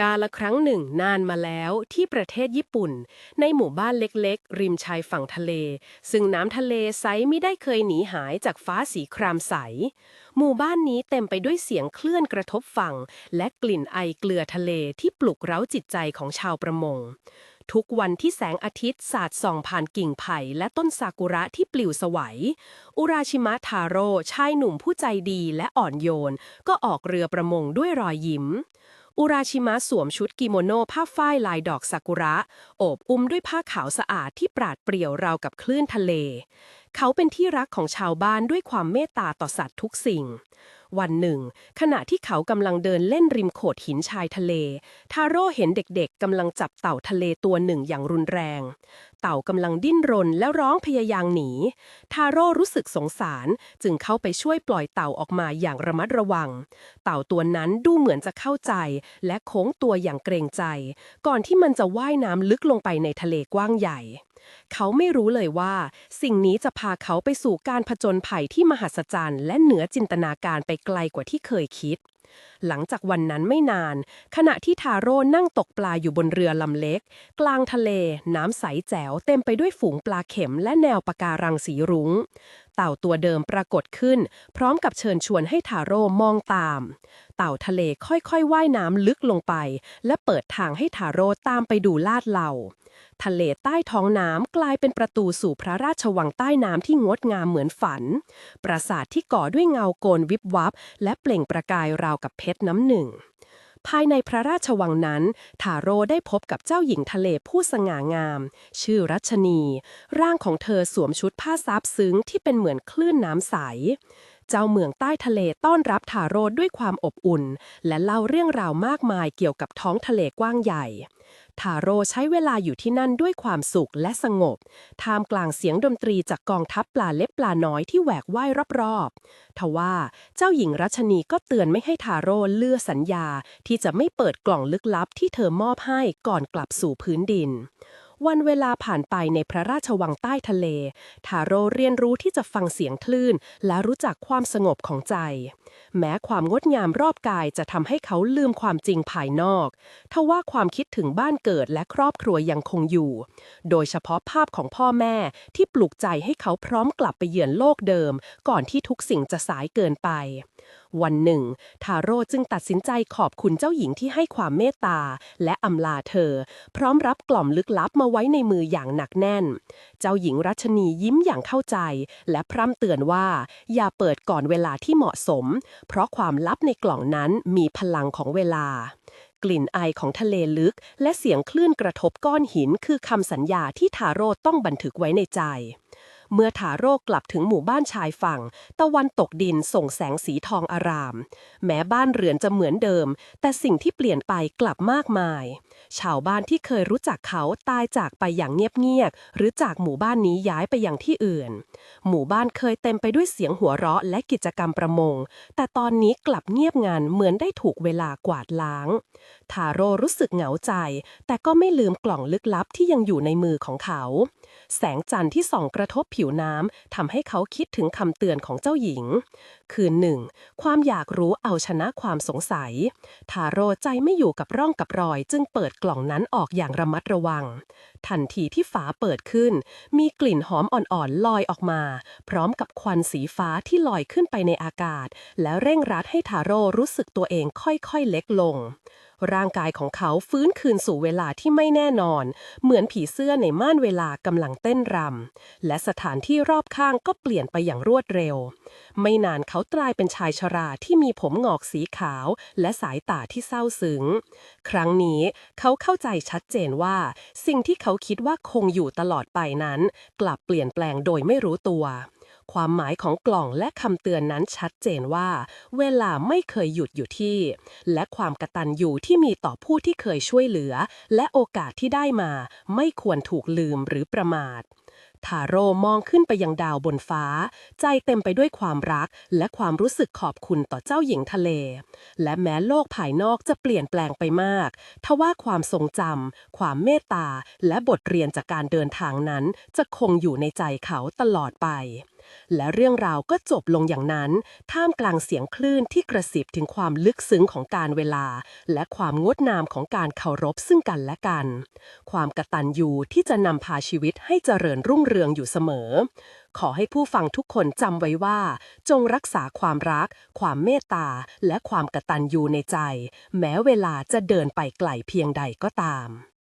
กาละครั้งหนึ่งนานมาแล้วที่ประเทศญี่ปุ่น ในหมู่บ้านเล็กๆ ริมชายฝั่งทะเล ซึ่งน้ำทะเลใสไม่ได้เคยหนีหายจากฟ้าสีครามใส หมู่บ้านนี้เต็มไปด้วยเสียงคลื่นกระทบฝั่ง และกลิ่นไอเกลือทะเลที่ปลุกเร้าจิตใจของชาวประมงทุกวันที่แสงอาทิตย์สาดส่องผ่านกิ่งไผ่และต้นซากุระที่ปลิวสวัย อุราชิมะทาโร่ชายหนุ่มผู้ใจดีและอ่อนโยน ก็ออกเรือประมงด้วยรอยยิ้ม อุราชิมะสวมชุดกิโมโนผ้าฝ้ายลายดอกซากุระ โอบอุ้มด้วยผ้าขาวสะอาดที่ปราดเปรี่ยวราวกับคลื่นทะเล เขาเป็นที่รักของชาวบ้านด้วยความเมตตาต่อสัตว์ทุกสิ่ง วันหนึ่ง ขณะที่เขากำลังเดินเล่นริมโขดหินชายทะเล ทาโร่เห็นเด็กๆกำลังจับเต่าทะเลตัวหนึ่งอย่างรุนแรง เต่ากำลังดิ้นรนแล้วร้องพยายามหนี ทาโร่รู้สึกสงสารจึงเข้าไปช่วยปล่อยเต่าออกมาอย่างระมัดระวัง เต่าตัวนั้นดูเหมือนจะเข้าใจ และโค้งตัวอย่างเกรงใจ ก่อนที่มันจะว่ายน้ำลึกลงไปในทะเลกว้างใหญ่ เขาไม่รู้เลยว่า สิ่งนี้จะพาเขาไปสู่การผจญภัยที่มหัศจรรย์ และเหนือจินตนาการไปไกลกว่าที่เคยคิดหลังจากวันนั้นไม่นาน ขณะที่ทาโร่นั่งตกปลาอยู่บนเรือลำเล็ก กลางทะเล น้ำใสแจ๋วเต็มไปด้วยฝูงปลาเข็มและแนวปะการังสีรุง้ง เต่าตัวเดิมปรากฏขึ้น พร้อมกับเชิญชวนให้ทาโร่มองตาม เต่าทะเลค่อยๆว่ายน้ำลึกลงไป และเปิดทางให้ทาโร่ตามไปดูลาดเหล่าทะเลใต้ท้องน้ำกลายเป็นประตูสู่พระราชวังใต้น้ำที่งดงามเหมือนฝัน ปราสาทที่ก่อด้วยเงาโกนวิบวับ และเปล่งประกายราวกับเพชรน้ำหนึ่ง ภายในพระราชวังนั้น ทาโร่ได้พบกับเจ้าหญิงทะเลผู้สง่างาม ชื่อรัชนี ร่างของเธอสวมชุดผ้าซับซึ้งที่เป็นเหมือนคลื่นน้ำใส เจ้าเมืองใต้ทะเลต้อนรับทาโร่ด้วยความอบอุ่น และเล่าเรื่องราวมากมายเกี่ยวกับท้องทะเลกว้างใหญ่ทาโร่ใช้เวลาอยู่ที่นั่นด้วยความสุขและสงบ ท่ามกลางเสียงดนตรีจากกองทัพปลาเล็บปลาน้อยที่แหวกว่ายรอบๆ ทว่าเจ้าหญิงรัชนีก็เตือนไม่ให้ทาโร่เลือสัญญาที่จะไม่เปิดกล่องลึกลับที่เธอมอบให้ก่อนกลับสู่พื้นดิน วันเวลาผ่านไปในพระราชวังใต้ทะเล ทาโร่เรียนรู้ที่จะฟังเสียงคลื่น และรู้จักความสงบของใจ แม้ความงดงามรอบกายจะทำให้เขาลืมความจริงภายนอกทว่าความคิดถึงบ้านเกิดและครอบครัวยังคงอยู่ โดยเฉพาะภาพของพ่อแม่ที่ปลุกใจให้เขาพร้อมกลับไปเยือนโลกเดิม ก่อนที่ทุกสิ่งจะสายเกินไป วันหนึ่ง ทาโร่จึงตัดสินใจขอบคุณเจ้าหญิงที่ให้ความเมตตา และอำลาเธอ พร้อมรับกล่อมลึกลับมาไว้ในมืออย่างหนักแน่น เจ้าหญิงรัชนียิ้มอย่างเข้าใจ และพร่ำเตือนว่า อย่าเปิดก่อนเวลาที่เหมาะสม เพราะความลับในกล่องนั้นมีพลังของเวลากลิ่นไอของทะเลลึก และเสียงคลื่นกระทบก้อนหินคือคำสัญญาที่ทาโร่ต้องบันทึกไว้ในใจ เมื่อทาโร่กลับถึงหมู่บ้านชายฝั่ง ตะวันตกดินส่งแสงสีทองอาราม แม้บ้านเรือนจะเหมือนเดิม แต่สิ่งที่เปลี่ยนไปกลับมากมาย ชาวบ้านที่เคยรู้จักเขาตายจากไปอย่างเงียบๆหรือจากหมู่บ้านนี้ย้ายไปอยังที่อื่น หมู่บ้านเคยเต็มไปด้วยเสียงหัวเราะและกิจกรรมประมง แต่ตอนนี้กลับเงียบงันเหมือนได้ถูกเวลากวาดล้าง ทาโร่รู้สึกเหงาใจ แต่ก็ไม่ลืมกล่องลึกลับที่ยังอยู่ในมือของเขาแสงจันทร์ที่ส่องกระทบผิวน้ำทำให้เขาคิดถึงคำเตือนของเจ้าหญิง คืนหนึ่งความอยากรู้เอาชนะความสงสัย ทาโร่ใจไม่อยู่กับร่องกับรอย จึงเปิดกล่องนั้นออกอย่างระมัดระวัง ทันทีที่ฝาเปิดขึ้น มีกลิ่นหอมอ่อนๆลอยออกมา พร้อมกับควันสีฟ้าที่ลอยขึ้นไปในอากาศ และเร่งรัดให้ทาโร่รู้สึกตัวเองค่อยๆเล็กลง ร่างกายของเขาฟื้นคืนสู่เวลาที่ไม่แน่นอน เหมือนผีเสื้อในม่านเวลากำลังเต้นรำ และสถานที่รอบข้างก็เปลี่ยนไปอย่างรวดเร็ว ไม่นานเขากลายเป็นชายชราที่มีผมงอกสีขาว และสายตาที่เศร้าซึ้ง ครั้งนี้เขาเข้าใจชัดเจนว่า สิ่งที่เขาคิดว่าคงอยู่ตลอดไปนั้น กลับเปลี่ยนแปลงโดยไม่รู้ตัว ความหมายของกล่องและคำเตือนนั้นชัดเจนว่า เวลาไม่เคยหยุดอยู่ที่ และความกระตัญญูที่มีต่อผู้ที่เคยช่วยเหลือ และโอกาสที่ได้มา ไม่ควรถูกลืมหรือประมาททาโร่มองขึ้นไปยังดาวบนฟ้า ใจเต็มไปด้วยความรัก และความรู้สึกขอบคุณต่อเจ้าหญิงทะเล และแม้โลกภายนอกจะเปลี่ยนแปลงไปมาก ทว่าความทรงจำความเมตตา และบทเรียนจากการเดินทางนั้น จะคงอยู่ในใจเขาตลอดไป และเรื่องราวก็จบลงอย่างนั้น ท่ามกลางเสียงคลื่นที่กระซิบถึงความลึกซึ้งของการเวลา และความงดงามของการเคารพซึ่งกันและกัน ความกตัญญูที่จะนำพาชีวิตให้เจริญรุ่งเรืองอยู่เสมอ ขอให้ผู้ฟังทุกคนจำไว้ว่า จงรักษาความรัก ความเมตตา และความกตัญญูในใจ แม้เวลาจะเดินไปไกลเพียงใดก็ตาม